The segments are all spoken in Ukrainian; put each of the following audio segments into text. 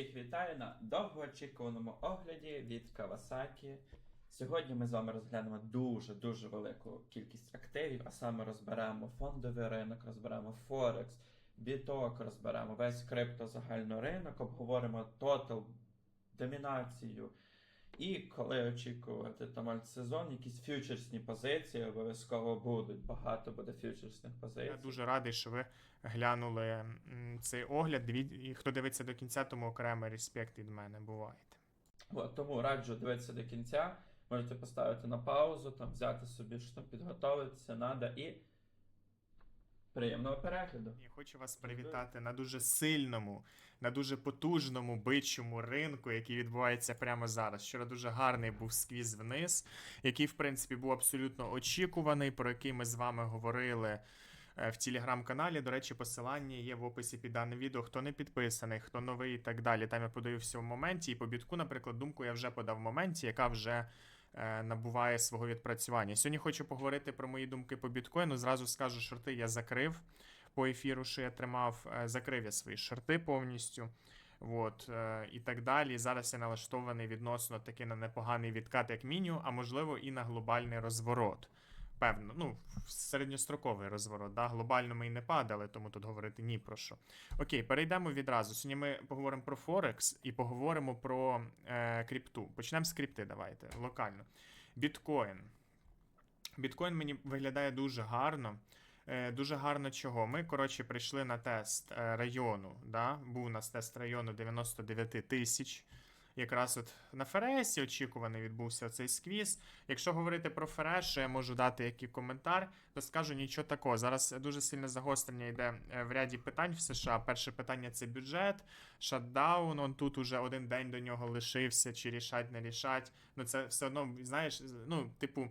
Всіх вітаю на довгоочікуваному огляді від Kawasaki. Сьогодні ми з вами розглянемо дуже-дуже велику кількість активів, а саме розберемо фондовий ринок, розберемо Форекс, біток, розберемо весь крипто загальний ринок, обговоримо тотал, домінацію. І коли очікувати там альтсезон, якісь фьючерсні позиції обов'язково будуть. Багато буде фьючерсних позицій. Я дуже радий, що ви глянули цей огляд. І хто дивиться до кінця, тому окремий респект від мене. Бувайте. От, тому раджу дивитися до кінця. Можете поставити на паузу, там взяти собі, що там підготовитися надо і приємного перегляду. Я хочу вас привітати на дуже сильному, на дуже потужному бичому ринку, який відбувається прямо зараз. Вчора дуже гарний був сквіз вниз, який, в принципі, був абсолютно очікуваний, про який ми з вами говорили. е, В телеграм-каналі, до речі, посилання є в описі під даним відео. Хто не підписаний, хто новий і так далі. Там я подаю все в моменті. І по бітку, наприклад, думку я вже подав в моменті, яка вже набуває свого відпрацювання. Сьогодні хочу поговорити про мої думки по біткоїну. Зразу скажу, шорти я закрив по ефіру, що я тримав, е, закрив я свої шорти повністю. От, е, і так далі. Зараз я налаштований відносно таки на непоганий відкат, як мінімум, а можливо і на глобальний розворот. Певно, ну, середньостроковий розворот. Да? Глобально ми і не падали, тому тут говорити ні про що. Окей, перейдемо відразу. Сьогодні ми поговоримо про Форекс і поговоримо про е, крипту. Почнемо з крипти, давайте, локально. Біткоін. Біткоін мені виглядає дуже гарно. Е, Дуже гарно чого. Ми, коротше, прийшли на тест е, району. Да? Був у нас тест району 99 тисяч. Якраз от на Фересі очікуваний відбувся цей сквіз. Якщо говорити про Ферес, що я можу дати який коментар, то скажу нічого такого. Зараз дуже сильне загострення йде е, в ряді питань в США. Перше питання це бюджет, шатдаун. Он тут уже один день до нього лишився, чи рішать, не рішать. Ну це все одно, знаєш, ну, типу.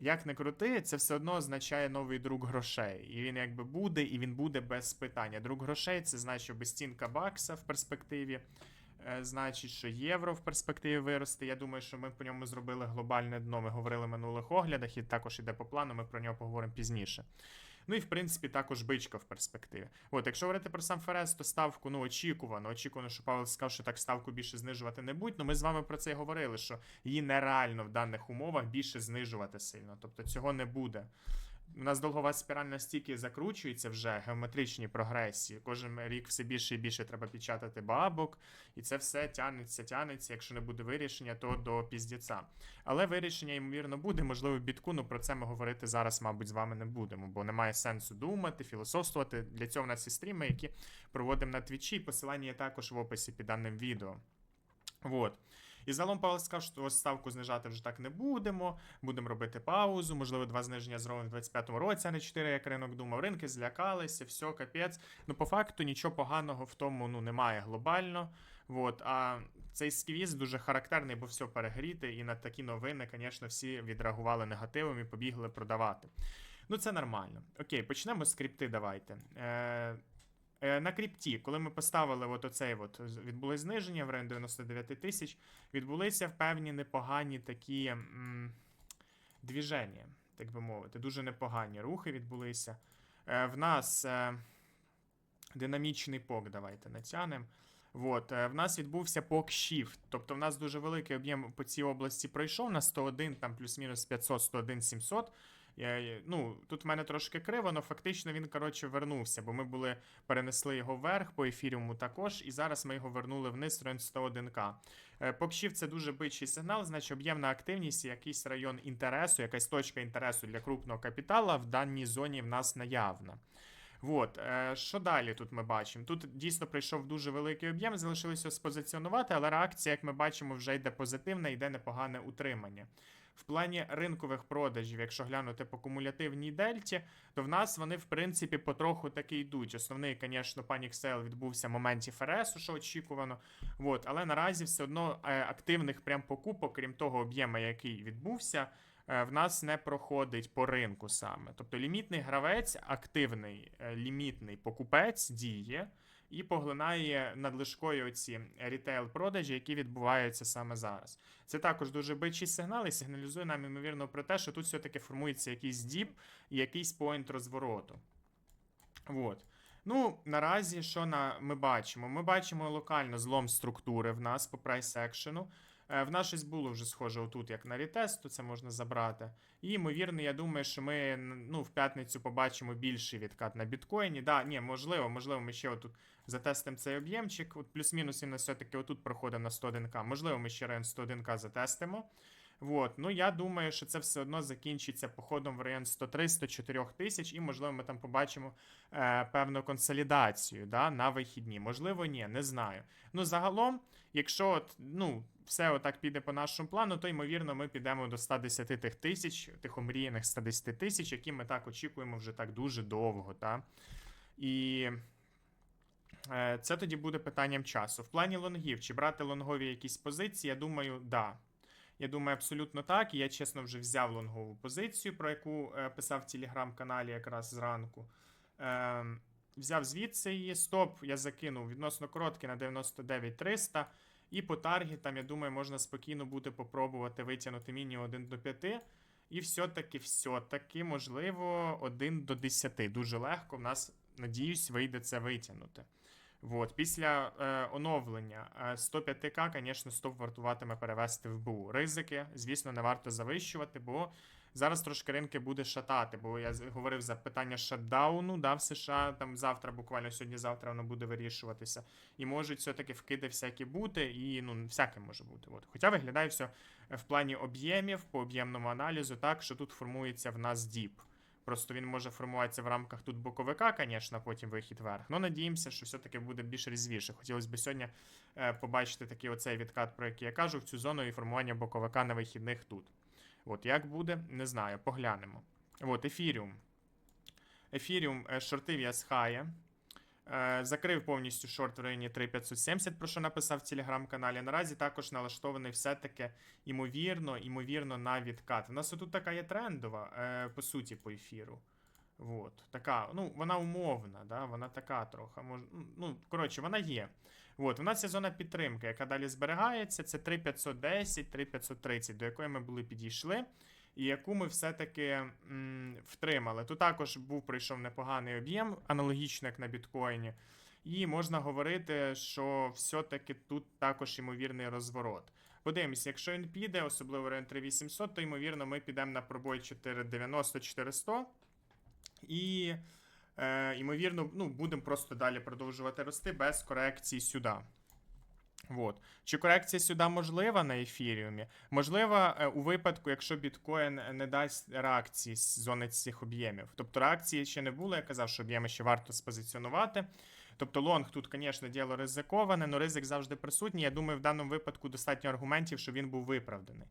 Як не крути, це все одно означає новий друг грошей. І він якби буде, і він буде без питання. Друг грошей це значить безцінка бакса в перспективі. Е, Значить, що євро в перспективі виросте. Я думаю, що ми по ньому зробили глобальне дно. Ми говорили в минулих оглядах, і також іде по плану. Ми про нього поговоримо пізніше. Ну і в принципі також бичка в перспективі. От, якщо говорити про сам Ферес, то ставку ну очікувано. Очікувано, що Павел сказав, що так ставку більше знижувати не будь. Ну ми з вами про це і говорили, що її нереально в даних умовах більше знижувати сильно. Тобто цього не буде. У нас довгова спіраль настільки закручується вже геометричні прогресії. Кожен рік все більше і більше треба печатати бабок, і це все тягнеться, тягнеться. Якщо не буде вирішення, то до піздіця. Але вирішення, ймовірно, буде. Можливо, бітку, ну про це ми говорити зараз, мабуть, з вами не будемо, бо немає сенсу думати, філософствувати. Для цього в нас є стріми, які проводимо на твічі. Посилання є також в описі під даним відео. Вот. І загалом Павел сказав, що ставку знижати вже так не будемо. Будемо робити паузу. Можливо, два зниження зробимо в 25-му році, а не 4, як ринок думав. Ринки злякалися, все, капець. Ну, по факту нічого поганого в тому ну, немає глобально. Вот. А цей сквіз дуже характерний, бо все перегріти, і на такі новини, звісно, всі відреагували негативом і побігли продавати. Ну, це нормально. Окей, почнемо з крипти. Давайте. Е, На крипті, коли ми поставили от оцей от, відбулось зниження в районі 99 тисяч, відбулися певні непогані такі м, двіження, так би мовити, дуже непогані рухи відбулися. Е, В нас е, динамічний пок, давайте натягнемо. От, е, в нас відбувся пок shift, тобто в нас дуже великий об'єм по цій області пройшов на 101, там плюс-мінус 500, 101, 700. Я, ну, тут в мене трошки криво, але фактично він, коротше, вернувся, бо ми були, перенесли його вверх по ефіріуму також, і зараз ми його вернули вниз район 101к. Е, Покшів це дуже бичий сигнал, значить об'ємна активність, якийсь район інтересу, якась точка інтересу для крупного капітала в даній зоні в нас наявна. От, е, що далі тут ми бачимо? Тут дійсно прийшов дуже великий об'єм, залишилося спозиціонувати, але реакція, як ми бачимо, вже йде позитивна, йде непогане утримання. В плані ринкових продажів, якщо глянути по кумулятивній дельті, то в нас вони, в принципі, потроху таки йдуть. Основний, звісно, панік сейл відбувся в моменті ФРС, що очікувано. От, але наразі все одно е, активних прям покупок, крім того об'єму, який відбувся, е, в нас не проходить по ринку саме. Тобто лімітний гравець, активний е, лімітний покупець діє і поглинає надлишкою оці рітейл-продажі, які відбуваються саме зараз. Це також дуже бичий сигнал і сигналізує нам, ймовірно, про те, що тут все-таки формується якийсь діп і якийсь поінт розвороту. От. Ну, наразі, що на, ми бачимо? Ми бачимо локально злом структури в нас по прайс екшену. Е, В нас щось було вже схоже отут, як на рітест, то це можна забрати. І, ймовірно, я думаю, що ми ну, в п'ятницю побачимо більший відкат на біткоїні. Да, ні, можливо, можливо, ми ще отут затестимо цей об'ємчик. От плюс-мінус він все-таки отут проходить на 101к. Можливо, ми ще район 101к затестимо. Вот. Ну, я думаю, що це все одно закінчиться походом в район 103-104 тисяч, і, можливо, ми там побачимо е, певну консолідацію да, на вихідні. Можливо, ні, не знаю. Ну, загалом, якщо от, ну, все отак піде по нашому плану, то ймовірно, ми підемо до 110 тих тисяч, тих омріяних 110 тисяч, які ми так очікуємо вже так дуже довго. Та? І е, це тоді буде питанням часу. В плані лонгів, чи брати лонгові якісь позиції, я думаю, да. Я думаю, абсолютно так. І я чесно вже взяв лонгову позицію, про яку е, писав в телеграм-каналі якраз зранку. Е, взяв звідси її. Стоп, я закинув відносно короткий на 99-300. І по таргетам, я думаю, можна спокійно буде попробувати витягнути мінімум 1 до 5. І все-таки, все-таки, можливо, 1 до 10. Дуже легко. В нас, надіюсь, вийде це витягнути. Вот. Після е, оновлення е, 105к, звісно, стоп вартуватиме перевести в БУ. Ризики, звісно, не варто завищувати, бо зараз трошки ринки буде шатати. Бо я говорив за питання шатдауну да, в США. Там завтра, буквально сьогодні-завтра воно буде вирішуватися. І можуть все-таки вкиди всякі бути, і ну, всяке може бути. От. Хоча виглядає все в плані об'ємів, по об'ємному аналізу, так, що тут формується в нас діп. Просто він може формуватися в рамках тут боковика, звісно, потім вихід вверх. Ну, надіємося, що все-таки буде більш різвіше. Хотілося б сьогодні е, побачити такий оцей відкат, про який я кажу, в цю зону і формування боковика на вихідних тут. От як буде, не знаю, поглянемо. От, ефіріум. Ефіріум е, шортив я. Е, Закрив повністю шорт в районі 3570, про що написав в телеграм-каналі. Наразі також налаштований все-таки імовірно, імовірно на відкат. У нас тут така є трендова, е, по суті, по ефіру. Вот. Така, ну, вона умовна, да? вона така трохи. Мож... Ну, коротше, вона є. От, у нас є зона підтримки, яка далі зберігається. Це 3510, 3530, до якої ми були підійшли, і яку ми все-таки втримали. Тут також був прийшов непоганий об'єм, аналогічно як на біткоїні. І можна говорити, що все-таки тут також ймовірний розворот. Подивимося, якщо він піде, особливо район 3800, то ймовірно ми підемо на пробой 490-400. І, е, ймовірно, ну, будемо просто далі продовжувати рости без корекції сюди. Вот. Чи корекція сюди можлива на ефіріумі? Можлива е, у випадку, якщо біткоін не дасть реакції з зони цих об'ємів. Тобто реакції ще не було, я казав, що об'єми ще варто спозиціонувати. Тобто лонг тут, звісно, діло ризиковане, але ризик завжди присутній. Я думаю, в даному випадку достатньо аргументів, щоб він був виправданий.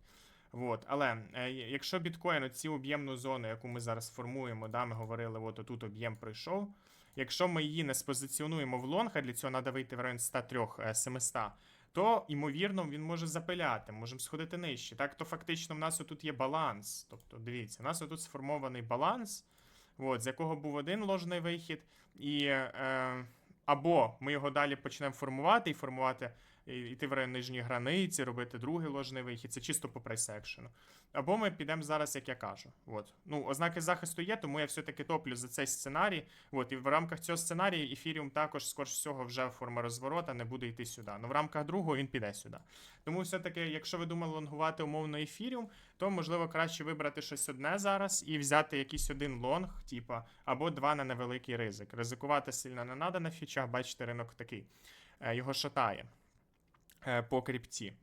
Вот. Але е, якщо біткоін оцю об'ємну зону, яку ми зараз формуємо, да, ми говорили, от тут об'єм пройшов. Якщо ми її не спозиціонуємо в лонг, а для цього треба вийти в район 103 е, 700, то ймовірно він може запиляти, можемо сходити нижче. Так, то фактично в нас отут є баланс. Тобто, дивіться, у нас отут сформований баланс, от, з якого був один ложний вихід, і е, або ми його далі почнемо формувати і формувати, йти в район нижньої границі, робити другий ложний вихід. Це чисто по прайс-екшену. Або ми підемо зараз, як я кажу. От. Ну, ознаки захисту є, тому я все-таки топлю за цей сценарій. От, і в рамках цього сценарію ефіріум також, скоріш всього, вже форма розворота не буде йти сюди. Ну, в рамках другого він піде сюди. Тому все-таки, якщо ви думали лонгувати умовно ефіріум, то можливо краще вибрати щось одне зараз і взяти якийсь один лонг, типа, або два на невеликий ризик. Ризикувати сильно не треба на фічах, бачите, ринок такий. Е, Його шатає по крипті.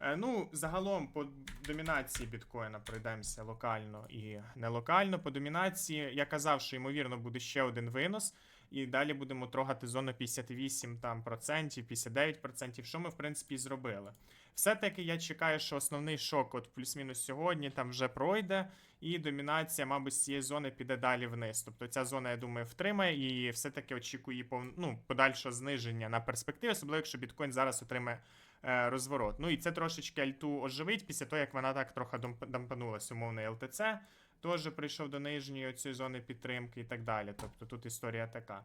Е, Ну, загалом по домінації біткоїна пройдемося локально і нелокально. По домінації я казав, що ймовірно буде ще один винос, і далі будемо трогати зону 58 там, процентів, 59 процентів, що ми в принципі зробили. Все-таки я чекаю, що основний шок, от плюс-мінус сьогодні, там вже пройде, і домінація, мабуть, з цієї зони піде далі вниз. Тобто ця зона, я думаю, втримає і все-таки очікую пов... ну, подальшого зниження на перспективі, особливо якщо біткоін зараз отримає е, розворот. Ну і це трошечки альту оживить після того, як вона так трохи дампанулась, умовно, ЛТЦ. Теж прийшов до нижньої цієї зони підтримки і так далі. Тобто тут історія така.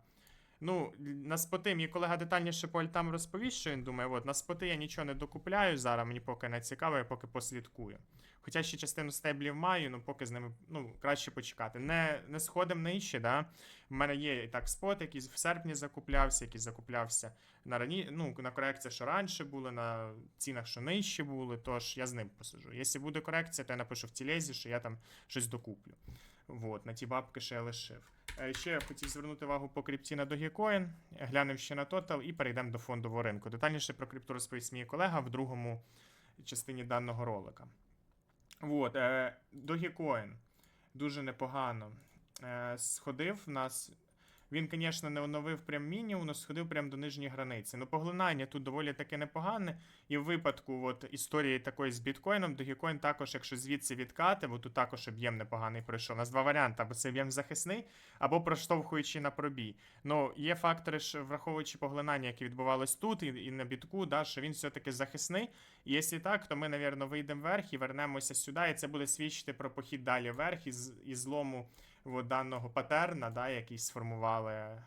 Ну, на споти мій колега детальніше по альтам розповість, що він думає. От, на споти я нічого не докупляю зараз, мені поки не цікаво, я поки послідкую. Хоча ще частину стеблів маю, ну поки з ними ну, краще почекати. Не, не сходимо нижче, да? У мене є і так спот, який в серпні закуплявся, який закуплявся на рані... ну, на корекція, що раніше були, на цінах, що нижче були, тож я з ним посижу. Якщо буде корекція, то я напишу в тілезі, що я там щось докуплю. Вот, на ті бабки, що я лишив. Е, Ще я хотів звернути увагу по крипті на Dogecoin, глянемо ще на Total і перейдемо до фондового ринку. Детальніше про крипту розповість мій колега в другому частині даного ролика. От, е, Dogecoin дуже непогано е, сходив в нас. Він, звісно, не оновив прям мінімум, але сходив прям до нижньої границі. Ну, поглинання тут доволі таки непогане. І в випадку от, історії такої з біткоїном, Dogecoin також, якщо звідси відкати, бо тут також об'єм непоганий пройшов. У нас два варіанти: або це об'єм захисний, або проштовхуючи на пробій. Ну, є фактори, що враховуючи поглинання, яке відбувалось тут, і, і на бітку, да, що він все-таки захисний. І якщо так, то ми, напевно, вийдемо вверх і вернемося сюди, і це буде свідчити про похід далі вверх із, із злому от, даного патерна, да, який сформували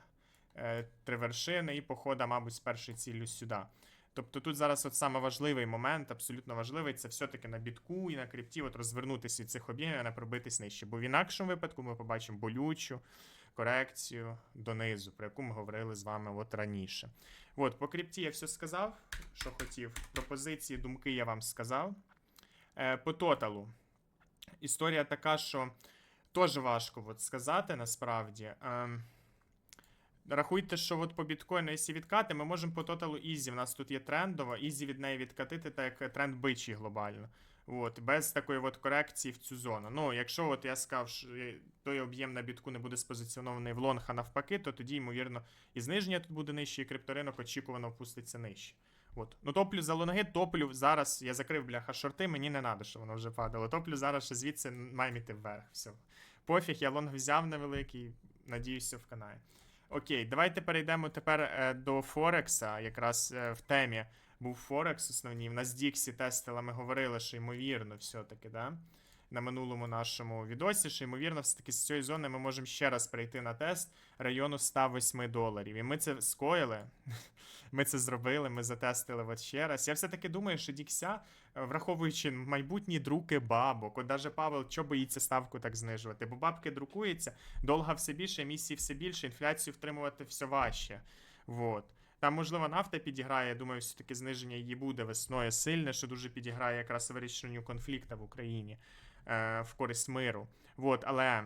е, три вершини, і похода, мабуть, з першою ціллю сюди. Тобто тут зараз от саме важливий момент, абсолютно важливий, це все-таки на бітку і на крипті от розвернутися від цих об'ємів, а не пробитись нижче. Бо в інакшому випадку ми побачимо болючу корекцію донизу, про яку ми говорили з вами от раніше. От, по крипті я все сказав, що хотів. Пропозиції, думки я вам сказав. Е, по тоталу. Історія така, що теж важко от сказати насправді. Ем, Рахуйте, що от по біткоїну, якщо відкати, ми можемо по тоталу Ізі. У нас тут є трендова, Ізі від неї відкатити, так як тренд бичий глобально. От, без такої от корекції в цю зону. Ну, якщо от я сказав, що той об'єм на бітку не буде спозиціонований в лонг, а навпаки, то тоді, ймовірно, і зниження тут буде нижче, і крипторинок очікувано впуститься нижче. От. Ну, топлю за лонги, топлю зараз. Я закрив бляха шорти, мені не треба, що воно вже падало. Топлю зараз ще звідси має йти вверх. Все. Пофіг, я лонг взяв невеликий, надіюся, в канає. Окей, давайте перейдемо тепер е, до Форекса. Якраз е, в темі був Форекс основній. В нас Діксі тестила, ми говорили, що ймовірно, все-таки, да? На минулому нашому відосі, що ймовірно, все-таки з цієї зони ми можемо ще раз прийти на тест району 108 доларів. І ми це скоїли. Ми це зробили, ми затестили от ще раз. Я все-таки думаю, що Дікся, е, враховуючи майбутні друки бабок, от даже Павел, що боїться ставку так знижувати? Бо бабки друкуються, долга все більше, емісії все більше, інфляцію втримувати все важче. Вот. Там, можливо, нафта підіграє. Я думаю, все-таки зниження її буде весною сильне, що дуже підіграє якраз вирішенню конфлікту в Україні е, в користь миру. Вот, але,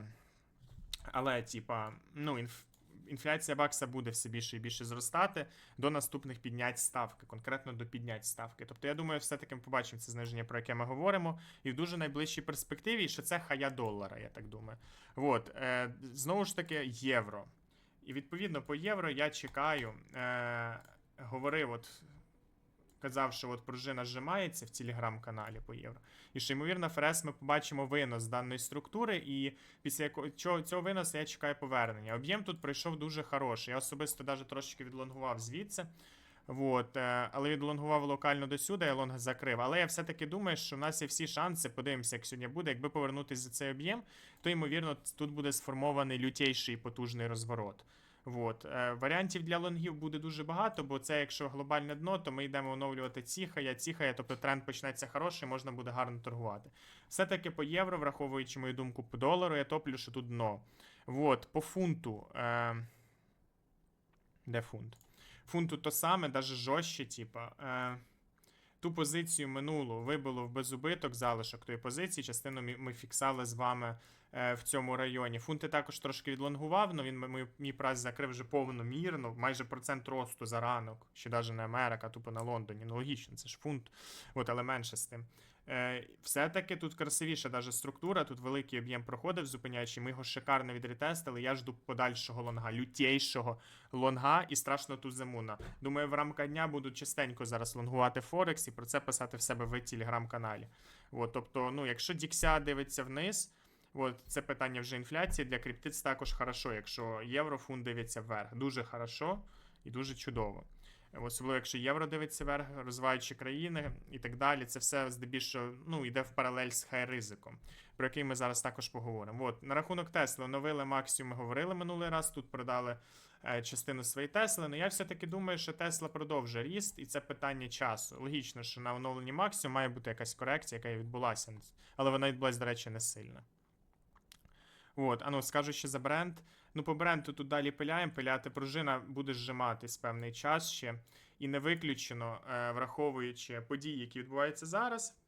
але, типа, ну, інф, інфляція бакса буде все більше і більше зростати до наступних піднять ставки, конкретно до піднять ставки. Тобто, я думаю, все-таки ми побачимо це зниження, про яке ми говоримо, і в дуже найближчій перспективі, що це хая долара, я так думаю. Вот, е, знову ж таки, євро. І відповідно по євро я чекаю. Е, говорив, от казав, що от пружина зжимається в телеграм-каналі по євро. І що, ймовірно, ФРС ми побачимо винос даної структури, і після якого цього, цього виносу я чекаю повернення. Об'єм тут пройшов дуже хороший. Я особисто навіть трошечки відлонгував звідси. Вот, е, але відлонгував локально до сюди, я лонг закрив. Але я все-таки думаю, що в нас є всі шанси. Подивимося, як сьогодні буде. Якби повернутися за цей об'єм, то ймовірно тут буде сформований лютейший потужний розворот. Вот. Е, варіантів для лонгів буде дуже багато, бо це, якщо глобальне дно, то ми йдемо оновлювати ціхая, ціхая, тобто тренд почнеться хороший, можна буде гарно торгувати. Все-таки по євро, враховуючи мою думку по долару, я топлю, що тут дно. Вот, по фунту. Е... Де фунт? Фунту то саме, навіть жорстче, типа. Е... Ту позицію минулу вибило в безубиток залишок тої позиції. Частину ми фіксали з вами е, в цьому районі. Фунти також трошки відлонгував, але він мій, прайс закрив вже повномірно, майже процент росту за ранок, ще навіть не Америка, тупо на Лондоні. Ну логічно, це ж фунт, от, але менше з тим. Е, все-таки тут красивіша даже структура, тут великий об'єм проходив, зупиняючи. Ми його шикарно відретестили. Я жду подальшого лонга, лютейшого лонга і страшно туземуна. Думаю, в рамках дня буду частенько зараз лонгувати Форекс і про це писати в себе в телеграм-каналі. От, тобто, ну, якщо Дікся дивиться вниз, от, це питання вже інфляції для криптиц також хорошо, якщо євро фунт дивиться вверх. Дуже хорошо і дуже чудово. Особливо, якщо євро дивиться вверх, розвиваючі країни і так далі. Це все здебільшого ну, йде в паралель з хай-ризиком, про який ми зараз також поговоримо. От, на рахунок Тесли оновили максимум, ми говорили минулий раз. Тут продали е, частину своєї Тесли. Ну я все-таки думаю, що Тесла продовжує ріст, і це питання часу. Логічно, що на оновленні максимум має бути якась корекція, яка відбулася, але вона відбулася, до речі, не сильно. От, а ну скажу ще за бренд. Ну, по бренду тут далі пиляємо. Пиляти пружина буде зжиматись певний час ще. І не виключено, е, враховуючи події, які відбуваються зараз.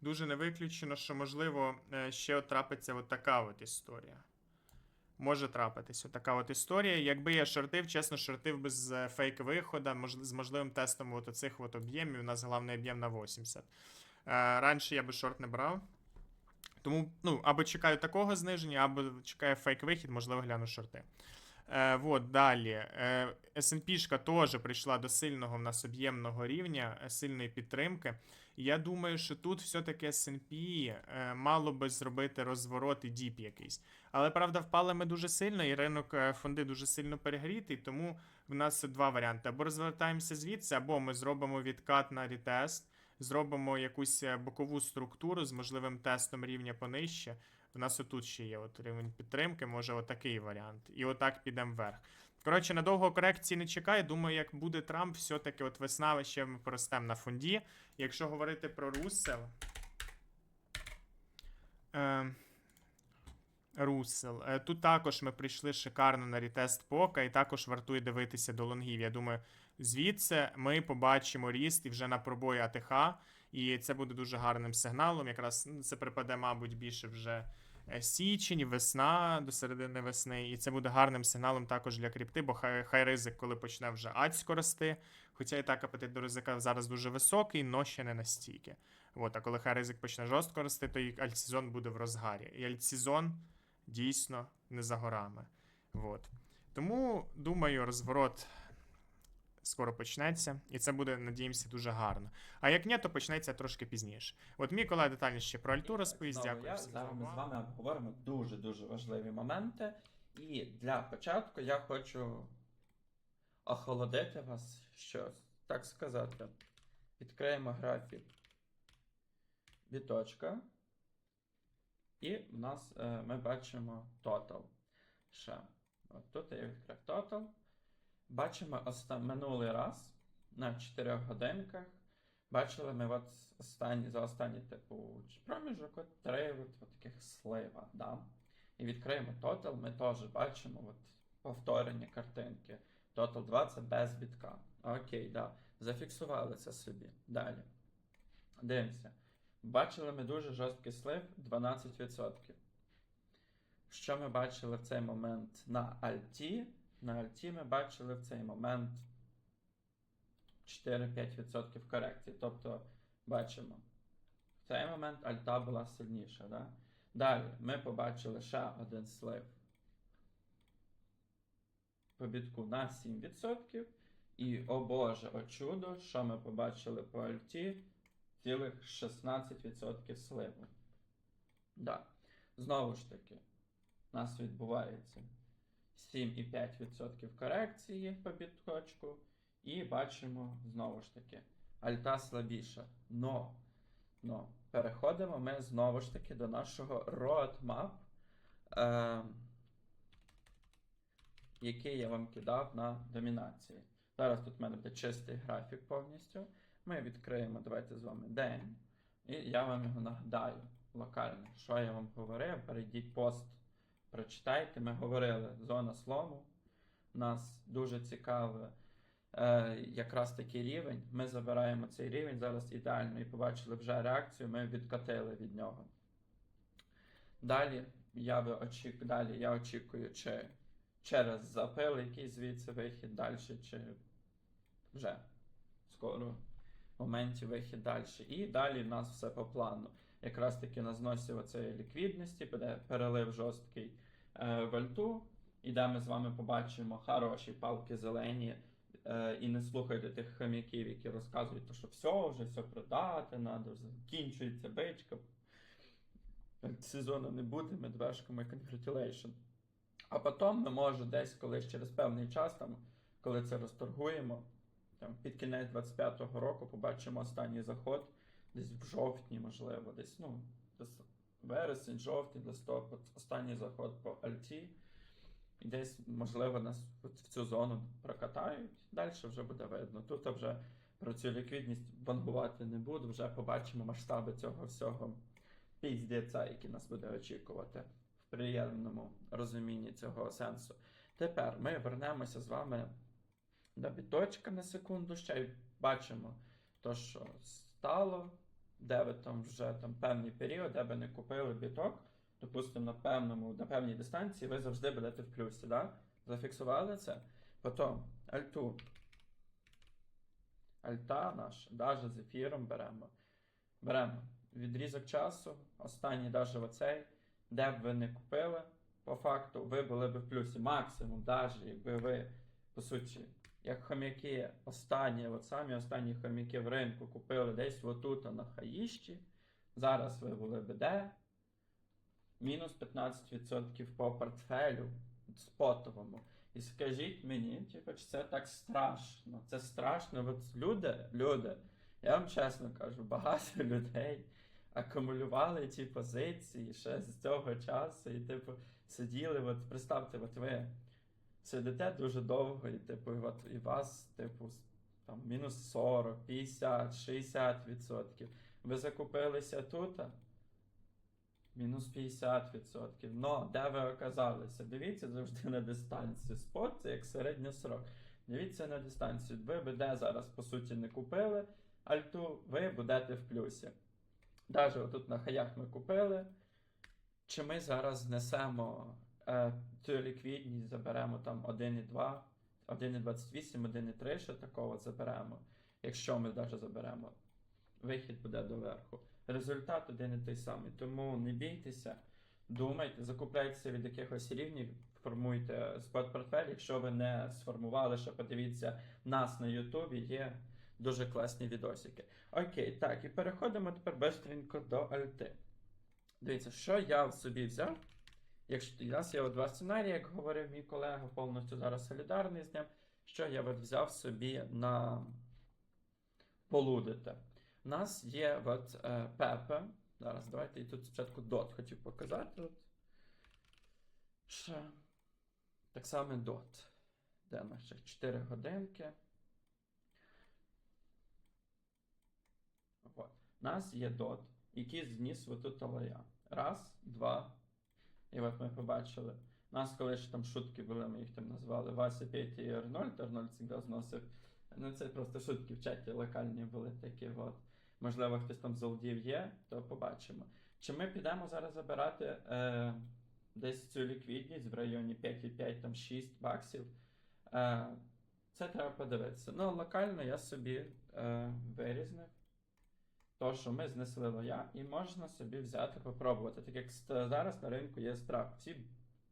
Дуже не виключено, що, можливо, е, ще от трапиться от така от історія. Може трапитись отака от історія. Якби я шортив, чесно, шортив би з е, фейк виходу, мож, з можливим тестом от оцих от об'ємів. У нас головний об'єм на 80. Е, раніше я би шорт не брав. Тому, ну, або чекаю такого зниження, або чекаю фейк вихід, можливо, гляну шорти. Е, вот, далі. Е, S&P теж прийшла до сильного в нас об'ємного рівня, е, сильної підтримки. Я думаю, що тут все-таки S&P е, мало би зробити розворот і діп якийсь. Але правда, впали ми дуже сильно, і ринок е, фонди дуже сильно перегрітий, тому в нас два варіанти: або розвертаємося звідси, або ми зробимо відкат на рітест, зробимо якусь е, бокову структуру з можливим тестом рівня понижче. В нас отут ще є от рівень підтримки, може отакий варіант. І отак підемо вверх. Коротше, надовго корекції не чекаю. Думаю, як буде Трамп, все-таки от весна ще ми поростемо на фонді. Якщо говорити про Руссел. Е, Руссел. Е, тут також ми прийшли шикарно на рітест пока, і також вартує дивитися до лонгів. Я думаю, звідси ми побачимо ріст і вже на пробої АТХ. І це буде дуже гарним сигналом. Якраз ну, це припаде, мабуть, більше вже е, січень, весна до середини весни. І це буде гарним сигналом також для крипти, бо хай, хай ризик, коли почне вже адсько рости. Хоча і так апетит до ризика зараз дуже високий, но ще не настільки. От, а коли хай ризик почне жорстко рости, то і альтсезон буде в розгарі. І альтсезон дійсно не за горами. От. Тому, думаю, розворот скоро почнеться, і це буде, надіємося, дуже гарно. А як ні, то почнеться трошки пізніше. От Миколай детальніше про альту розповість. Дякую. Я, всім зараз ми з вами обговоримо дуже-дуже важливі моменти. І для початку я хочу охолодити вас щось, так сказати. Відкриємо графік біточка. І в нас е, ми бачимо total. Ще. От тут я відкрив total. Бачимо оста- минулий раз на 4 годинках. Бачили ми от останні, за останні типу проміжок от три от, от таких слива. Да? І відкриємо Total, ми теж бачимо от повторення картинки. Total 2 це без бітка. Окей, да. Зафіксували це собі. Далі. Дивимося. Бачили ми дуже жорсткий слив 12%. Що ми бачили в цей момент на Альті? На Альті ми бачили в цей момент 4-5% корекції. Тобто, бачимо, в цей момент альта була сильніша. Да? Далі ми побачили ще один слив по бітку на 7%. І, о Боже, о чудо, що ми побачили по альті? Цілих 16% сливу. Да. Знову ж таки, у нас відбувається 7,5% корекції по біткочку. І бачимо знову ж таки, альта слабіша. Но, но переходимо ми знову ж таки до нашого roadmap, е, який я вам кидав на домінації. Зараз тут в мене буде чистий графік повністю. Ми відкриємо, давайте з вами день. І я вам його нагадаю локально. Що я вам говорив? Перейдіть пост, прочитайте. Ми говорили зона слому. Нас дуже цікаве е, якраз такий рівень. Ми забираємо цей рівень зараз ідеально і побачили вже реакцію, ми відкатили від нього. Далі я, би очік... Далі я очікую, чи через запил якийсь звідси вихід далі, чи вже скоро в моменті вихід далі. І далі в нас все по плану. Якраз таки на зносі оцеї ліквідності буде перелив жорсткий е, в альту. І де ми з вами побачимо хороші палки зелені. Е, і не слухайте тих хам'яків, які розказують, що все, вже все продати, надо, закінчується бичка. Сезону не буде, медвежками congratulation. А потім ми може десь колись через певний час, там коли це розторгуємо, там під кінець 25-го року побачимо останній заход, десь в жовтні, можливо, десь, ну, десь вересень, жовтень, листопад, останній заход по Альті. І десь, можливо, нас от в цю зону прокатають. Далі вже буде видно. Тут вже про цю ліквідність вангувати не буду, вже побачимо масштаби цього всього піздеця, який нас буде очікувати в приємному розумінні цього сенсу. Тепер ми вернемося з вами до біточка на секунду ще й бачимо то, що стало, де ви там вже там певний період, де ви не купили біток, допустимо, на певному, на певній дистанції, ви завжди будете в плюсі, да? Зафіксували це? Потім альту. Альта наша, даже з ефіром беремо. Беремо відрізок часу, останній даже оцей, де б ви не купили, по факту ви були б в плюсі. Максимум, даже якби ви, по суті, як хомяки, останні, от самі останні хомяки в ринку купили десь отут на хаїщі, зараз ви були б де? Мінус 15% по портфелю спотовому. І скажіть мені, типу, чи це так страшно? Це страшно. От люди, люди, я вам чесно кажу, багато людей акумулювали ті позиції ще з цього часу, і, типу, сиділи, от представте, от ви сидите дуже довго, і, типу, і вас, типу, там, мінус 40, 50, 60%. Ви закупилися тут, мінус 50%. Но де ви оказалися? Дивіться завжди на дистанцію. Спот це як середньосрок. Дивіться на дистанцію. Ви би де зараз, по суті, не купили альту, ви будете в плюсі. Даже отут на хаях ми купили. Чи ми зараз знесемо цю ліквідність, заберемо там 1,2, 1,28, 1,3, ще такого заберемо. Якщо ми навіть заберемо, вихід буде доверху. Результат один і той самий. Тому не бійтеся, думайте, закупляйтеся від якихось рівнів, формуйте спот-портфель. Якщо ви не сформували, ще подивіться нас на Ютубі, є дуже класні відосики. Окей, так, і переходимо тепер бистренько до Альти. Дивіться, що я в собі взяв. Якщо у нас є два сценарії, як говорив мій колега, повністю зараз солідарний з ним. Що я от взяв собі на полудити. У нас є от е, Пепе. Зараз давайте і тут спочатку дот хотів показати. От. Ще. Так само дот. Де наші 4 годинки. От. У нас є дот, який зніс отут алея. Раз, два. І от ми побачили. У нас коли ще там шутки були, ми їх там назвали Вася, Петя і Арнольд. Арнольд завжди зносив. Ну, це просто шутки в чаті локальні були такі. От. Можливо, хтось там золдів є, то побачимо. Чи ми підемо зараз забирати е, десь цю ліквідність в районі 5,5 там 6 баксів? Е, це треба подивитися. Ну, локально я собі е, вирізнив. То, що ми знесли лоя, і можна собі взяти, попробувати. Так як зараз на ринку є страх. Всі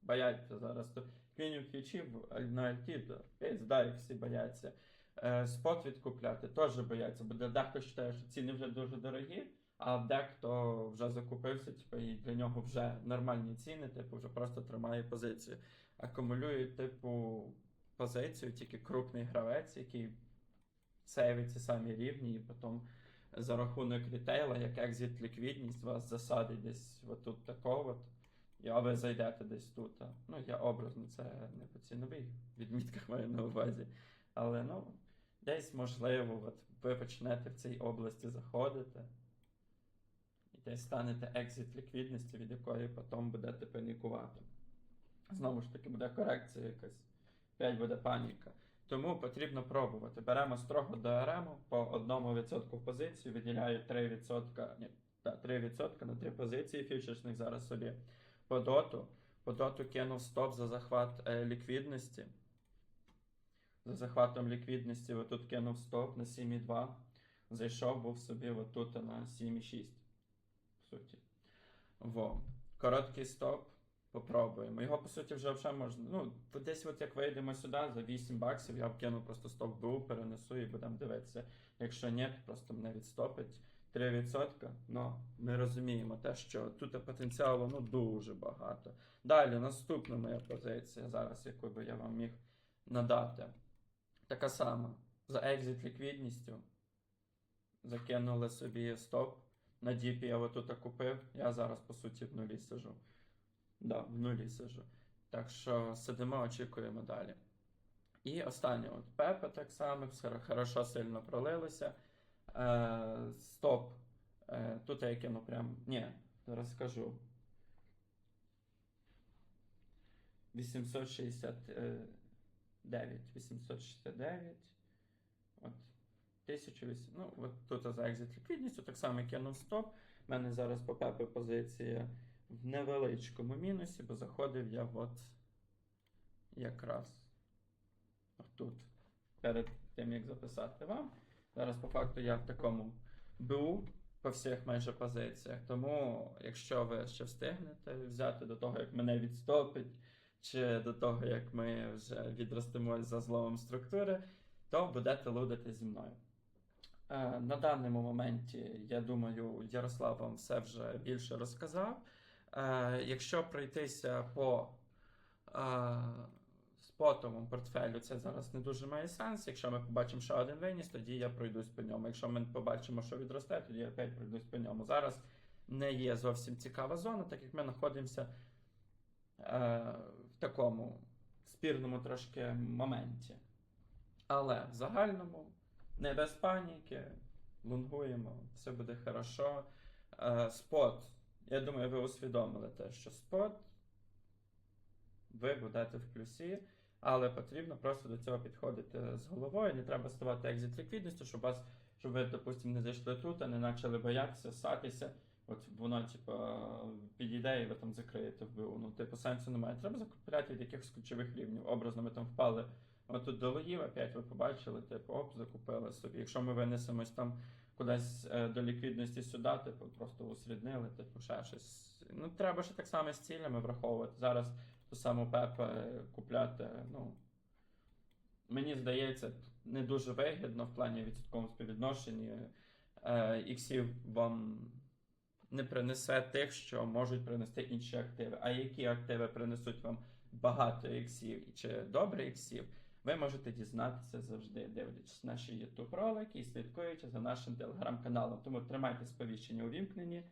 бояться зараз. Клінів фічів на альті, пизда, всі бояться. Е, спот відкупляти теж бояться, бо дехто вважає, що ціни вже дуже дорогі, а дехто вже закупився, типу, і для нього вже нормальні ціни, типу, вже просто тримає позицію. Акумулює, типу, позицію тільки крупний гравець, який сейвить ці самі рівні, і потім за рахунок рітейла, як екзит ліквідність, вас засадить десь отут такого. от, а ви зайдете десь тут. Ну, я образно, це не по цінових відмітках маю на увазі. Але ну, десь можливо, от ви почнете в цій області заходити. І десь станете екзит ліквідності, від якої потім будете панікувати. Знову ж таки, буде корекція якась. Опять буде паніка. Тому потрібно пробувати. Беремо строго до РМ по 1% в позицію, виділяю 3%, ні, та, 3% на 3 позиції фьючерсних зараз собі. По доту. По доту кинув стоп за захват е, ліквідності. За захватом ліквідності отут кинув стоп на 7,2. Зайшов, був собі отут на 7,6. В суті. Во. Короткий стоп. Попробуємо. Його, по суті, вже вже можна. Ну, десь от як вийдемо сюди за 8 баксів, я вкину просто стоп БУ, перенесу і будемо дивитися. Якщо ні, то просто мене відстопить 3%. Ну, ми розуміємо те, що тут потенціалу ну, дуже багато. Далі, наступна моя позиція зараз, яку би я вам міг надати. така сама. За екзит ліквідністю. Закинули собі стоп. На діпі я отут купив. Я зараз, по суті, в нулі сижу. Да, в нулі сижу. Так що сидимо, очікуємо далі. І останнє, от Пепе так само, все хорошо сильно пролилося. Е, стоп. Е, тут я кину прям. Ні, зараз скажу. 869. 869. От. 1800. Ну, от тут за екзит ліквідністю, так само кинув стоп. У мене зараз по Пепе позиція в невеличкому мінусі, бо заходив я от якраз тут, перед тим, як записати вам. Зараз, по факту, я в такому БУ по всіх майже позиціях. Тому, якщо ви ще встигнете взяти до того, як мене відстопить, чи до того, як ми вже відростемо за зломом структури, то будете лудити зі мною. Е, на даному моменті, я думаю, Ярослав вам все вже більше розказав. Е, якщо пройтися по е, спотовому портфелю, це зараз не дуже має сенс. Якщо ми побачимо ще один виніс, тоді я пройдусь по ньому. Якщо ми побачимо, що відросте, тоді я опять пройдусь по ньому. Зараз не є зовсім цікава зона, так як ми знаходимося е, в такому спірному трошки моменті. Але в загальному не без паніки, лунгуємо, все буде хорошо. Спот. Я думаю, ви усвідомили те, що спот ви будете в плюсі, але потрібно просто до цього підходити з головою. Не треба ставати екзит ліквідністю, щоб вас, щоб ви, допустимо, не зайшли тут, а не почали боятися, сатися. От воно, типу, підійде і ви там закриєте вбиву. Ну, типу, сенсу немає. Треба закупляти від якихось ключових рівнів. Образно ми там впали. От тут до лоїв, опять ви побачили, типу, оп, закупили собі. Якщо ми винесемось там кудись е, до ліквідності сюди, типу, просто усріднили, типу, ще щось. Ну, треба ще так само з цілями враховувати. Зараз ту саму Пепе купляти, ну. Мені здається, не дуже вигідно в плані відсотковому співвідношенні. Е, іксів вам не принесе тих, що можуть принести інші активи. А які активи принесуть вам багато іксів чи добре іксів, ви можете дізнатися завжди, дивлячись наші YouTube ролики і слідкуючи за нашим телеграм-каналом. Тому тримайте сповіщення увімкнені.